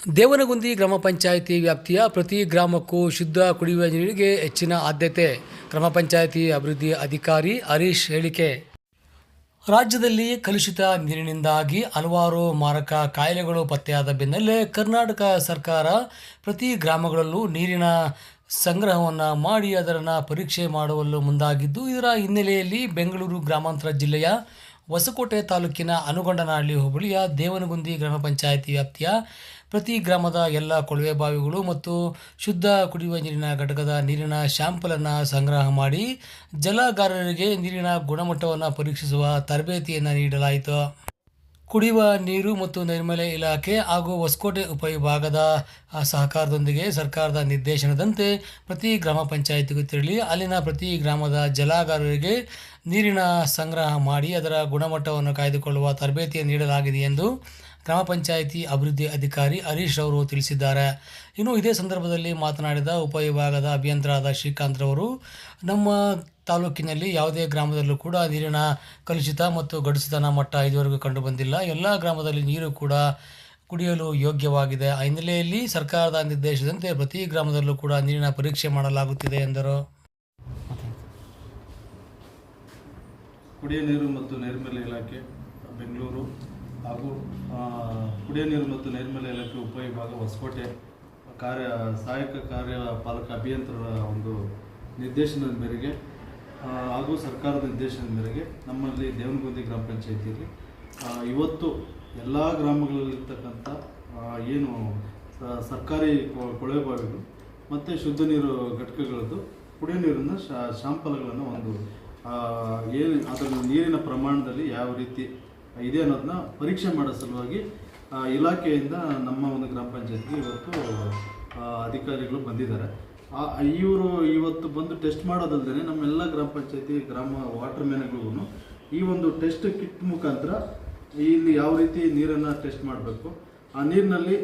ದೇವನಗುಂದಿ ಗ್ರಾಮ ಪಂಚಾಯಿತಿ ವ್ಯಾಪ್ತಿಯ ಪ್ರತಿ ಗ್ರಾಮಕ್ಕೂ ಶುದ್ಧ ಕುಡಿಯುವ ನೀರಿಗೆ ಹೆಚ್ಚಿನ ಆದ್ಯತೆ. ಗ್ರಾಮ ಪಂಚಾಯಿತಿ ಅಭಿವೃದ್ಧಿ ಅಧಿಕಾರಿ ಹರೀಶ್ ಹೇಳಿಕೆ. ರಾಜ್ಯದಲ್ಲಿ ಕಲುಷಿತ ನೀರಿನಿಂದಾಗಿ ಹಲವಾರು ಮಾರಕ ಕಾಯಿಲೆಗಳು ಪತ್ತೆಯಾದ ಬೆನ್ನಲ್ಲೇ ಕರ್ನಾಟಕ ಸರ್ಕಾರ ಪ್ರತಿ ಗ್ರಾಮಗಳಲ್ಲೂ ನೀರಿನ ಸಂಗ್ರಹವನ್ನು ಮಾಡಿ ಅದರನ್ನು ಪರೀಕ್ಷೆ ಮಾಡುವಲು ಮುಂದಾಗಿದ್ದು, ಇದರ ಹಿನ್ನೆಲೆಯಲ್ಲಿ ಬೆಂಗಳೂರು ಗ್ರಾಮಾಂತರ ಜಿಲ್ಲೆಯ ಹೊಸಕೋಟೆ ತಾಲೂಕಿನ ಅನುಗೊಂಡನಹಳ್ಳಿ ಹೋಬಳಿಯ ದೇವನಗುಂದಿ ಗ್ರಾಮ ಪಂಚಾಯಿತಿ ವ್ಯಾಪ್ತಿಯ ಪ್ರತಿ ಗ್ರಾಮದ ಎಲ್ಲ ಕೊಳವೆ ಬಾವಿಗಳು ಮತ್ತು ಶುದ್ಧ ಕುಡಿಯುವ ನೀರಿನ ಘಟಕದ ನೀರಿನ ಶ್ಯಾಂಪಲನ್ನು ಸಂಗ್ರಹ ಮಾಡಿ ಜಲಗಾರರಿಗೆ ನೀರಿನ ಗುಣಮಟ್ಟವನ್ನು ಪರೀಕ್ಷಿಸುವ ತರಬೇತಿಯನ್ನು ನೀಡಲಾಯಿತು. ಕುಡಿಯುವ ನೀರು ಮತ್ತು ನೈರ್ಮಲ್ಯ ಇಲಾಖೆ ಹಾಗೂ ಹೊಸಕೋಟೆ ಉಪವಿಭಾಗದ ಸಹಕಾರದೊಂದಿಗೆ ಸರ್ಕಾರದ ನಿರ್ದೇಶನದಂತೆ ಪ್ರತಿ ಗ್ರಾಮ ಪಂಚಾಯಿತಿಗೂ ತೆರಳಿ ಅಲ್ಲಿನ ಪ್ರತಿ ಗ್ರಾಮದ ಜಲಾಗಾರರಿಗೆ ನೀರಿನ ಸಂಗ್ರಹ ಮಾಡಿ ಅದರ ಗುಣಮಟ್ಟವನ್ನು ಕಾಯ್ದುಕೊಳ್ಳುವ ತರಬೇತಿಯನ್ನು ನೀಡಲಾಗಿದೆ ಎಂದು ಗ್ರಾಮ ಪಂಚಾಯಿತಿ ಅಭಿವೃದ್ಧಿ ಅಧಿಕಾರಿ ಹರೀಶ್ ಅವರು ತಿಳಿಸಿದ್ದಾರೆ. ಇನ್ನು ಇದೇ ಸಂದರ್ಭದಲ್ಲಿ ಮಾತನಾಡಿದ ಉಪವಿಭಾಗದ ಅಭಿಯಂತರಾದ ಶ್ರೀಕಾಂತ್ ರವರು, ನಮ್ಮ ತಾಲೂಕಿನಲ್ಲಿ ಯಾವುದೇ ಗ್ರಾಮದಲ್ಲೂ ಕೂಡ ನೀರಿನ ಕಲುಷಿತ ಮತ್ತು ಗಡಿಸಿತನ ಮಟ್ಟ ಇದುವರೆಗೂ ಕಂಡು ಬಂದಿಲ್ಲ ಎಲ್ಲ ಗ್ರಾಮದಲ್ಲಿ ನೀರು ಕೂಡ ಕುಡಿಯಲು ಯೋಗ್ಯವಾಗಿದೆ. ಆ ಹಿನ್ನೆಲೆಯಲ್ಲಿ ಸರ್ಕಾರದ ನಿರ್ದೇಶದಂತೆ ಪ್ರತಿ ಗ್ರಾಮದಲ್ಲೂ ಕೂಡ ನೀರಿನ ಪರೀಕ್ಷೆ ಮಾಡಲಾಗುತ್ತಿದೆ ಎಂದರು. ಕುಡಿಯ ನೀರು ಮತ್ತು ನೈರ್ಮಲ್ಯ ಇಲಾಖೆ, ಬೆಂಗಳೂರು ಹಾಗೂ ಕುಡಿಯ ನೀರು ಮತ್ತು ನೈರ್ಮಲ್ಯ ಇಲಾಖೆ ಉಪವಿಭಾಗ ಹೊಸಕೋಟೆ ಕಾರ್ಯ, ಸಹಾಯಕ ಕಾರ್ಯಪಾಲಕ ಅಭಿಯಂತರರ ಒಂದು ನಿರ್ದೇಶನದ ಮೇರೆಗೆ ಹಾಗೂ ಸರ್ಕಾರದ ನಿರ್ದೇಶನದ ಮೇರೆಗೆ ನಮ್ಮಲ್ಲಿ ದೇವನಗುಂದಿ ಗ್ರಾಮ ಪಂಚಾಯಿತಿಯಲ್ಲಿ ಇವತ್ತು ಎಲ್ಲ ಗ್ರಾಮಗಳಲ್ಲಿರ್ತಕ್ಕಂಥ ಏನು ಸರ್ಕಾರಿ ಕೊಳವೆ ಬಾವಿಗಳು ಮತ್ತು ಶುದ್ಧ ನೀರು ಘಟಕಗಳದ್ದು ಕುಡಿಯೋ ನೀರನ್ನು ಶಾಂಪಲ್ಗಳನ್ನು ಒಂದು ಏನು ಅದರ ನೀರಿನ ಪ್ರಮಾಣದಲ್ಲಿ ಯಾವ ರೀತಿ ಇದೆ ಅನ್ನೋದನ್ನ ಪರೀಕ್ಷೆ ಮಾಡೋ ಸಲುವಾಗಿ ಇಲಾಖೆಯಿಂದ ನಮ್ಮ ಒಂದು ಗ್ರಾಮ ಪಂಚಾಯತ್ಗೆ ಇವತ್ತು ಅಧಿಕಾರಿಗಳು ಬಂದಿದ್ದಾರೆ. ಇವರು ಇವತ್ತು ಬಂದು ಟೆಸ್ಟ್ ಮಾಡೋದಲ್ದೇ ನಮ್ಮೆಲ್ಲ ಗ್ರಾಮ ಪಂಚಾಯತಿ, ಗ್ರಾಮ ವಾಟರ್ ಮ್ಯಾನ್ಗಳಿಗೂ ಈ ಒಂದು ಟೆಸ್ಟ್ ಕಿಟ್ ಮುಖಾಂತರ ಇಲ್ಲಿ ಯಾವ ರೀತಿ ನೀರನ್ನು ಟೆಸ್ಟ್ ಮಾಡಬೇಕು. ಆ ನೀರಿನಲ್ಲಿ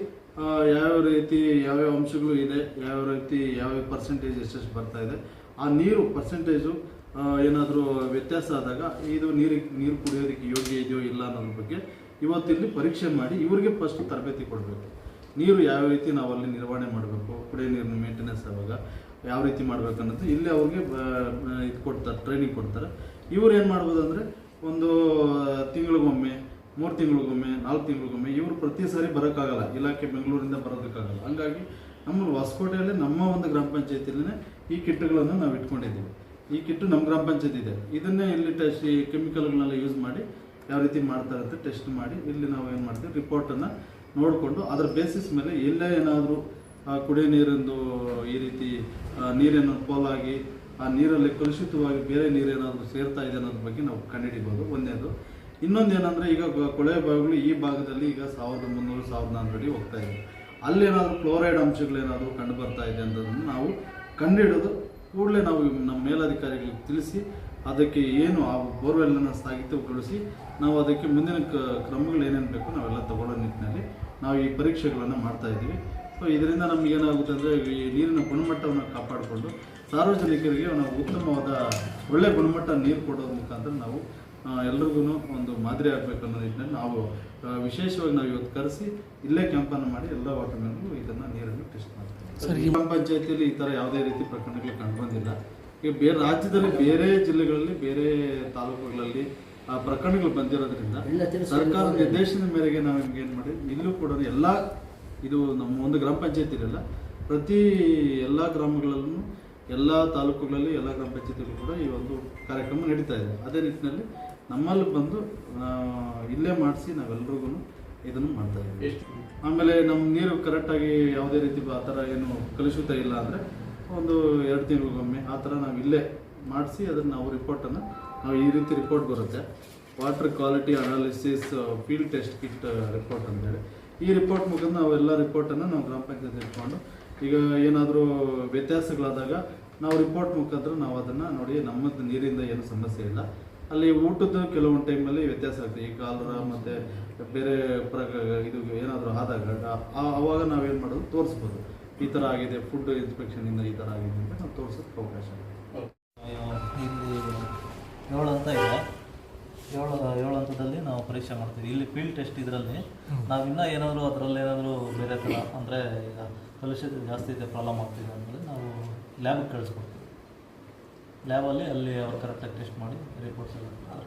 ಯಾವ ರೀತಿ ಯಾವ್ಯಾವ ಅಂಶಗಳು ಇದೆ, ಯಾವ ರೀತಿ ಯಾವ್ಯಾವ ಪರ್ಸೆಂಟೇಜ್ ಎಷ್ಟೆಷ್ಟು ಬರ್ತಾ ಇದೆ, ಆ ನೀರು ಪರ್ಸೆಂಟೇಜು ಏನಾದರೂ ವ್ಯತ್ಯಾಸ ಆದಾಗ ಇದು ನೀರಿಗೆ, ನೀರು ಕುಡಿಯೋದಕ್ಕೆ ಯೋಗ್ಯ ಇದೆಯೋ ಇಲ್ಲ ಅನ್ನೋದ್ರ ಬಗ್ಗೆ ಇವತ್ತಿಲ್ಲಿ ಪರೀಕ್ಷೆ ಮಾಡಿ ಇವರಿಗೆ ಫಸ್ಟ್ ತರಬೇತಿ ಕೊಡಬೇಕು. ನೀರು ಯಾವ ರೀತಿ ನಾವು ಅಲ್ಲಿ ನಿರ್ವಹಣೆ ಮಾಡಬೇಕು, ಕುಡಿಯೋ ನೀರಿನ ಮೇಂಟೆನೆನ್ಸ್ ಆವಾಗ ಯಾವ ರೀತಿ ಮಾಡಬೇಕು ಅನ್ನೋದು ಇಲ್ಲಿ ಅವ್ರಿಗೆ ಇದು ಕೊಡ್ತಾರೆ ಟ್ರೈನಿಂಗ್ ಕೊಡ್ತಾರೆ. ಇವ್ರು ಏನು ಮಾಡ್ಬೋದು ಅಂದರೆ ಒಂದು ತಿಂಗಳಿಗೊಮ್ಮೆ, ಮೂರು ತಿಂಗಳಿಗೊಮ್ಮೆ, ನಾಲ್ಕು ತಿಂಗಳಿಗೊಮ್ಮೆ ಇವರು ಪ್ರತಿ ಸಾರಿ ಬರೋಕ್ಕಾಗಲ್ಲ, ಇಲಾಖೆ ಬೆಂಗಳೂರಿಂದ ಬರೋದಕ್ಕಾಗಲ್ಲ. ಹಂಗಾಗಿ ನಮ್ಮ ಹೊಸಕೋಟೆಯಲ್ಲಿ ನಮ್ಮ ಒಂದು ಗ್ರಾಮ ಪಂಚಾಯತಿಯಲ್ಲೇ ಈ ಕಿಟ್ಗಳನ್ನು ನಾವು ಇಟ್ಕೊಂಡಿದ್ದೀವಿ. ಈ ಕಿಟ್ಟು ನಮ್ಮ ಗ್ರಾಮ ಪಂಚಾಯತ್ ಇದೆ. ಇದನ್ನೇ ಇಲ್ಲಿ ಟೆಸ್ಟ್ ಈ ಕೆಮಿಕಲ್ಗಳನ್ನೆಲ್ಲ ಯೂಸ್ ಮಾಡಿ ಯಾವ ರೀತಿ ಮಾಡ್ತಾರೆ ಅಂತ ಟೆಸ್ಟ್ ಮಾಡಿ ಇಲ್ಲಿ ನಾವು ಏನು ಮಾಡ್ತೀವಿ ರಿಪೋರ್ಟನ್ನು ನೋಡಿಕೊಂಡು ಅದರ ಬೇಸಿಸ್ ಮೇಲೆ ಎಲ್ಲೇ ಏನಾದರೂ ಕುಡಿಯೋ ನೀರಿಂದು ಈ ರೀತಿ ನೀರೇನು ಪೋಲಾಗಿ ಆ, ನೀರಲ್ಲಿ ಕಲುಷಿತವಾಗಿ ಬೇರೆ ನೀರೇನಾದರೂ ಸೇರ್ತಾ ಇದೆ ಅನ್ನೋದ್ರ ಬಗ್ಗೆ ನಾವು ಕಂಡುಹಿಡಿಬೋದು. ಒಂದೇದು. ಇನ್ನೊಂದು ಏನಂದರೆ ಈಗ ಕೊಳವೆ ಬಾವಿಗಳು ಈ ಭಾಗದಲ್ಲಿ ಈಗ ಸಾವಿರದ ಮುನ್ನೂರು, ಸಾವಿರದ ನಾನ್ನೂರು ಅಡಿ ಹೋಗ್ತಾ ಇದೆ. ಅಲ್ಲೇನಾದರೂ ಕ್ಲೋರೈಡ್ ಅಂಶಗಳೇನಾದರೂ ಕಂಡು ಬರ್ತಾ ಇದೆ ಅಂತದನ್ನು ನಾವು ಕಂಡುಹಿಡಿದು ಕೂಡಲೇ ನಾವು ನಮ್ಮ ಮೇಲಧಿಕಾರಿಗಳಿಗೆ ತಿಳಿಸಿ, ಅದಕ್ಕೆ ಏನು ಆ ಬೋರ್ವೆಲ್ಲನ್ನು ಸ್ಥಗಿತಗೊಳಿಸಿ ನಾವು ಅದಕ್ಕೆ ಮುಂದಿನ ಕ್ರಮಗಳು ಏನೇನು ಬೇಕು ನಾವೆಲ್ಲ ತಗೊಳ್ಳೋ ನಿಟ್ಟಿನಲ್ಲಿ ನಾವು ಈ ಪರೀಕ್ಷೆಗಳನ್ನು ಮಾಡ್ತಾ ಇದ್ದೀವಿ. ಸೊ ಇದರಿಂದ ನಮಗೇನಾಗುತ್ತೆ ಅಂದರೆ ಈ ನೀರಿನ ಗುಣಮಟ್ಟವನ್ನು ಕಾಪಾಡಿಕೊಂಡು ಸಾರ್ವಜನಿಕರಿಗೆ ನಾವು ಉತ್ತಮವಾದ ಒಳ್ಳೆಯ ಗುಣಮಟ್ಟ ನೀರು ಕೊಡೋ ಮುಖಾಂತರ ನಾವು ಎಲ್ರಿಗೂ ಒಂದು ಮಾದರಿ ಆಗಬೇಕು ಅನ್ನೋ ನಿಟ್ಟಿನಲ್ಲಿ ನಾವು ವಿಶೇಷವಾಗಿ ನಾವು ಇವತ್ತು ಕರೆಸಿ ಇಲ್ಲೇ ಕ್ಯಾಂಪನ್ನು ಮಾಡಿ ಎಲ್ಲ ವಾಟರ್ ಮ್ಯಾನ್ಗೂ ಇದನ್ನು ನೀರನ್ನು ಟೆಸ್ಟ್ ಮಾಡ್ತೀವಿ. ಸರ್, ಈ ಗ್ರಾಮ ಪಂಚಾಯತಿಯಲ್ಲಿ ಈ ಥರ ಯಾವುದೇ ರೀತಿ ಪ್ರಕರಣಗಳು ಕಂಡು ಬಂದಿಲ್ಲ ಈಗ ಬೇರೆ ರಾಜ್ಯದಲ್ಲಿ ಬೇರೆ ಜಿಲ್ಲೆಗಳಲ್ಲಿ ಬೇರೆ ತಾಲೂಕುಗಳಲ್ಲಿ ಆ ಪ್ರಕರಣಗಳು ಬಂದಿರೋದ್ರಿಂದ ಸರ್ಕಾರದ ನಿರ್ದೇಶನದ ಮೇರೆಗೆ ನಾವು ನಿಮ್ಗೆ ಏನು ಮಾಡಿ ಇಲ್ಲೂ ಕೂಡ ಎಲ್ಲ ಇದು ನಮ್ಮ ಒಂದು ಗ್ರಾಮ ಪಂಚಾಯತಿಲೆಲ್ಲ ಪ್ರತಿ ಎಲ್ಲ ಗ್ರಾಮಗಳಲ್ಲೂ ಎಲ್ಲ ತಾಲೂಕುಗಳಲ್ಲಿ ಎಲ್ಲ ಗ್ರಾಮ ಪಂಚಾಯತಿಗಳು ಕೂಡ ಈ ಒಂದು ಕಾರ್ಯಕ್ರಮ ನಡೀತಾ ಇದೆ. ಅದೇ ನಿಟ್ಟಿನಲ್ಲಿ ನಮ್ಮಲ್ಲಿ ಬಂದು ಇಲ್ಲೇ ಮಾಡಿಸಿ ನಾವೆಲ್ರಿಗೂ ಇದನ್ನು ಮಾಡ್ತಾ ಇದ್ದೀವಿ. ಆಮೇಲೆ ನಮ್ಮ ನೀರು ಕರೆಕ್ಟಾಗಿ ಯಾವುದೇ ರೀತಿ ಆ ಥರ ಏನು ಕಲುಷಿತ ಇಲ್ಲ ಅಂದರೆ ಒಂದು ಎರಡು ತಿಂಗಳಿಗೊಮ್ಮೆ ಆ ಥರ ನಾವು ಇಲ್ಲೇ ಮಾಡಿಸಿ ಅದನ್ನು ನಾವು ರಿಪೋರ್ಟನ್ನು ನಾವು ಈ ರೀತಿ ರಿಪೋರ್ಟ್ ಬರುತ್ತೆ. Water quality analysis field test kit report ಅಂತೇಳಿ. ಈ ರಿಪೋರ್ಟ್ ಮುಖಾಂತರ ನಾವು ಎಲ್ಲ ರಿಪೋರ್ಟನ್ನು ನಾವು ಗ್ರಾಮ ಪಂಚಾಯತ್ ಇಟ್ಕೊಂಡು ಈಗ ಏನಾದರೂ ವ್ಯತ್ಯಾಸಗಳಾದಾಗ ನಾವು ರಿಪೋರ್ಟ್ ಮುಖಾಂತರ ನಾವು ಅದನ್ನು ನೋಡಿ ನಮ್ಮದು ನೀರಿಂದ ಏನು ಸಮಸ್ಯೆ ಇಲ್ಲ. ಅಲ್ಲಿ ಊಟದ ಕೆಲವೊಂದು ಟೈಮಲ್ಲಿ ವ್ಯತ್ಯಾಸ ಆಗ್ತದೆ. ಈ ಕಾಲರ ಮತ್ತು ಬೇರೆ ಪ್ರಕ ಇದು ಏನಾದರೂ ಆದಾಗ ಅವಾಗ ಆವಾಗ ನಾವೇನು ಮಾಡೋದು? ತೋರಿಸ್ಬೋದು. ಈ ಥರ ಆಗಿದೆ ಫುಡ್ ಇನ್ಸ್ಪೆಕ್ಷನಿಂದ ಈ ಥರ ಆಗಿದೆ ಅಂತ ನಾವು ತೋರಿಸೋಕ್ಕೆ ಅವಕಾಶ ಇದೆ. ಇಲ್ಲಿ ಏಳು ಅಂತ ಇದೆ. ಏಳು ಏಳು ಹಂತದಲ್ಲಿ ನಾವು ಪರೀಕ್ಷೆ ಮಾಡ್ತೀವಿ. ಇಲ್ಲಿ ಫೀಲ್ಡ್ ಟೆಸ್ಟ್ ಇದರಲ್ಲಿ ನಾವು ಇನ್ನೂ ಏನಾದರೂ ಅದರಲ್ಲಿ ಏನಾದರೂ ಬೇರೆ ಥರ ಅಂದರೆ ಈಗ ಕಲುಷಿತ ಜಾಸ್ತಿ ಇದೆ ಪ್ರಾಬ್ಲಮ್ ಆಗ್ತಿದೆ ಅಂದರೆ ನಾವು ಲ್ಯಾಬ್ಗೆ ಕಳಿಸ್ಕೊಡ್ತೀವಿ. ಲ್ಯಾಬಲ್ಲಿ ಅಲ್ಲಿ ಅವ್ರು ಕರೆಕ್ಟಾಗಿ ಟೆಸ್ಟ್ ಮಾಡಿ ರಿಪೋರ್ಟ್ಸ್ ಎಲ್ಲ ಕೊಡ್ತಾರೆ.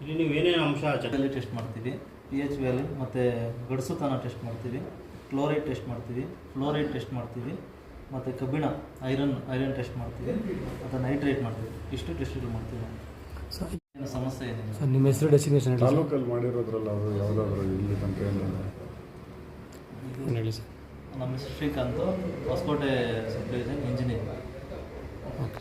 ಇಲ್ಲಿ ನೀವು ಏನೇನು ಅಂಶ ಚೆಕ್ ವ್ಯಾಲಿ ಟೆಸ್ಟ್ ಮಾಡ್ತೀವಿ ಪಿ ಎಚ್ ವ್ಯಾಲಿ ಮತ್ತು ಗಡಸುತನ ಟೆಸ್ಟ್ ಮಾಡ್ತೀವಿ ಕ್ಲೋರೈಡ್ ಟೆಸ್ಟ್ ಮಾಡ್ತೀವಿ ಫ್ಲೋರೈಡ್ ಟೆಸ್ಟ್ ಮಾಡ್ತೀವಿ ಮತ್ತು ಕಬ್ಬಿಣ ಐರನ್ ಐರನ್ ಟೆಸ್ಟ್ ಮಾಡ್ತೀವಿ ಮತ್ತು ನೈಟ್ರೇಟ್ ಮಾಡ್ತೀವಿ. ಇಷ್ಟು ಟೆಸ್ಟ್ಗಳು ಮಾಡ್ತೀವಿ ನಾವು. ಸರ್ ಏನು ಸಮಸ್ಯೆ ಏನಿಲ್ಲ. ಸರ್ ನಿಮ್ಮ ಹೆಸರು ಡೆಸಿಗ್ನೇಷನ್ ಹೇಳಿ ಸರ್ ತಾಲೂಕಲ್ಲಿ ಮಾಡಿರೋದ್ರಲ್ಲ ಅವರು ಯಾವುದಾದ್ರು ಇಲ್ಲಿ ತನಕ ಏನಿಲ್ಲ ಏನು ಹೇಳಿ ಸರ್ ನಮ್ಮ ಹೆಸರು Srikanth Hosakote sub division engineer okay